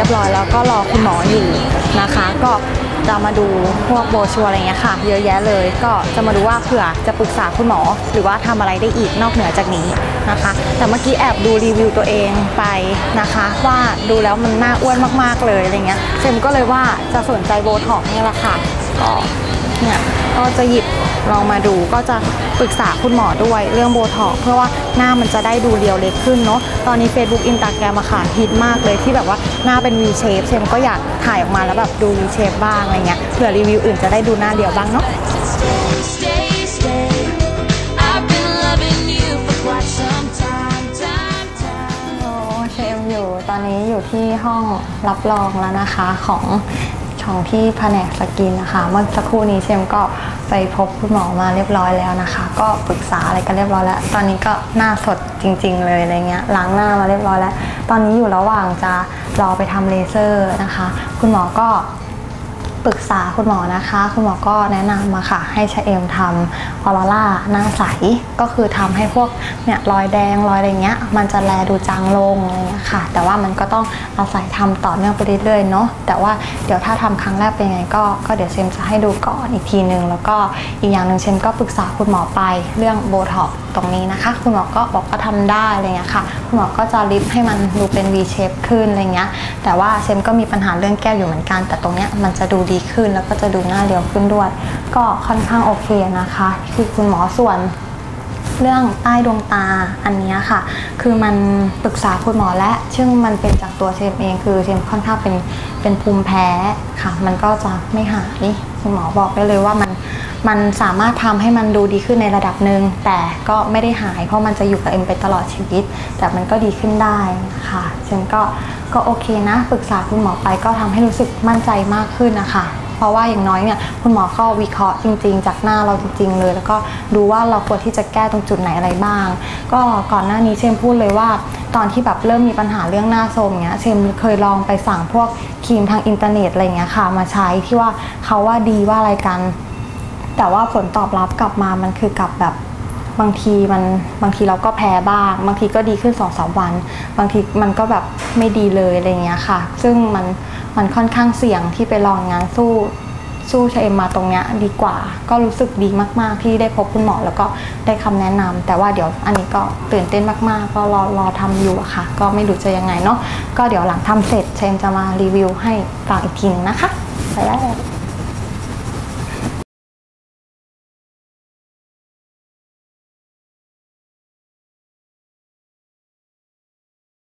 รียบร้อยแล้วก็รอคุณหมออยู่นะคะ ก็จะมาดูพวกโบชัวอะไรเงี้ยค่ะ เยอะแยะเลย ก็จะมาดูว่าเผื่อจะปรึกษาคุณหมอ หรือว่าทำอะไรได้อีกนอกเหนือจากนี้นะคะ แต่เมื่อกี้แอบดูรีวิวตัวเองไปนะคะ ว่าดูแล้วมันน่าอ้วนมากๆเลยอะไรเงี้ยเซมก็เลยว่าจะสนใจโบท็อกเนี่ยแหละค่ะ ก็เนี่ยก็จะหยิบลองมาดูก็จะปรึกษาคุณหมอด้วยเรื่องโบท็อกเพื่อว่าหน้ามันจะได้ดูเรียวเล็กขึ้นเนาะตอนนี้ Facebook Instagram อะค่ะฮิตมากเลยที่แบบว่าหน้าเป็น V shape เซมก็อยากถ่ายออกมาแล้วแบบดู V shape บ้างอะไรเงี้ยเผื่อรีวิวอื่นจะได้ดูหน้าเดียวบ้างเนาะ โอเชมอยู่ตอนนี้อยู่ที่ห้องรับรองแล้วนะคะของ ของที่แผนกสกินนะคะ เมื่อสักครู่นี้เชมก็ไปพบคุณหมอมาเรียบร้อยแล้วนะคะ ก็ปรึกษาอะไรกันเรียบร้อยแล้ว ตอนนี้ก็หน้าสดจริง ๆ เลยอะไรเงี้ยล้างหน้ามาเรียบร้อยแล้ว ตอนนี้อยู่ระหว่างจะรอไปทำเลเซอร์นะคะ คุณหมอก็ ปรึกษาคุณหมอนะคะ คุณหมอก็แนะนำมาค่ะ ให้ชะเอมทำออโรล่าหน้าใส ก็คือทำให้พวกเนี่ยรอยแดงรอยอะไรเงี้ย มันจะแลดูจางลงอะไรเงี้ยค่ะ แต่ว่ามันก็ต้องอาศัยทำต่อเนื่องไปเรื่อยๆเนาะแต่ว่าเดี๋ยวถ้าทำครั้งแรกเป็นไงก็ก็เดี๋ยวเชมจะให้ดูก่อนอีกทีนึง แล้วก็อีกอย่างหนึ่งเชมก็ปรึกษาคุณหมอไปเรื่องโบท็อกตรงนี้นะคะ คุณหมอก็บอกว่าทำได้อะไรเงี้ยค่ะคุณหมอก็จะลิฟต์ให้มันดูเป็น V shape ขึ้นอะไรเงี้ยแต่ว่าเชมก็มีปัญหาเรื่องแก้วอยู่เหมือนกัน แต่ตรงเนี้ยมันจะดูดีขึ้น แล้วก็จะดูหน้าเรียวขึ้นด้วย ก็ค่อนข้างโอเคนะคะคือคุณหมอส่วนเรื่องใต้ดวงตาอันนี้ค่ะ คือมันปรึกษาคุณหมอและ ซึ่งมันเป็นจากตัวเชมเองคือเชมค่อนข้างเป็น เป็นภูมิแพ้ค่ะ มันก็จะไม่หายคุณหมอบอกได้เลยว่ามันมันสามารถทำให้มันดูดีขึ้นในระดับหนึ่งแต่ก็ไม่ได้หาย เพราะมันจะอยู่กับเอ็มไปตลอดชีวิต แต่มันก็ดีขึ้นได้ค่ะฉันก็ก็โอเคนะปรึกษาคุณหมอไปก็ทำให้รู้สึกมั่นใจมากขึ้นนะคะ เพราะว่าอย่างน้อยเนี่ยคุณหมอก็วิเคราะห์จริง ๆ จากหน้าเราจริง ๆ เลย แล้วก็ดูว่าเราควรที่จะแก้ตรงจุดไหนอะไรบ้าง ก็ก่อนหน้านี้เชมพูดเลยว่า ตอนที่แบบเริ่มมีปัญหาเรื่องหน้าโทรมเงี้ยเชมเคยลองไปสั่งพวกครีมทางอินเทอร์เน็ตอะไรเงี้ยค่ะ มาใช้ที่ว่าเขาว่าดีว่าอะไรกัน แต่ว่าผลตอบรับกลับมามันคือกลับแบบบางทีมันบางทีเราก็แพ้บ้าง บางทีก็ดีขึ้น2องสามวัน บางทีมันก็แบบไม่ดีเลยอะไรเงี้ยค่ะ ซึ่งมัน มันค่อนข้างเสี่ยงที่ไปลองงานสู้สู้ชเอมมาตรงเนี้ยดีกว่า ก็รู้สึกดีมากๆ ที่ได้พบคุณหมอแล้วก็ได้คำแนะนำแต่ว่าเดี๋ยวอันนี้ก็ตื่นเต้นมากๆ ก็รอรอทำอยู่อะค่ะ ก็ไม่รู้จะยังไงเนาะก็เดี๋ยวหลังทำเสร็จเชมจะมารีวิวให้ฟังอีกทีนึงนะคะไปแล้ว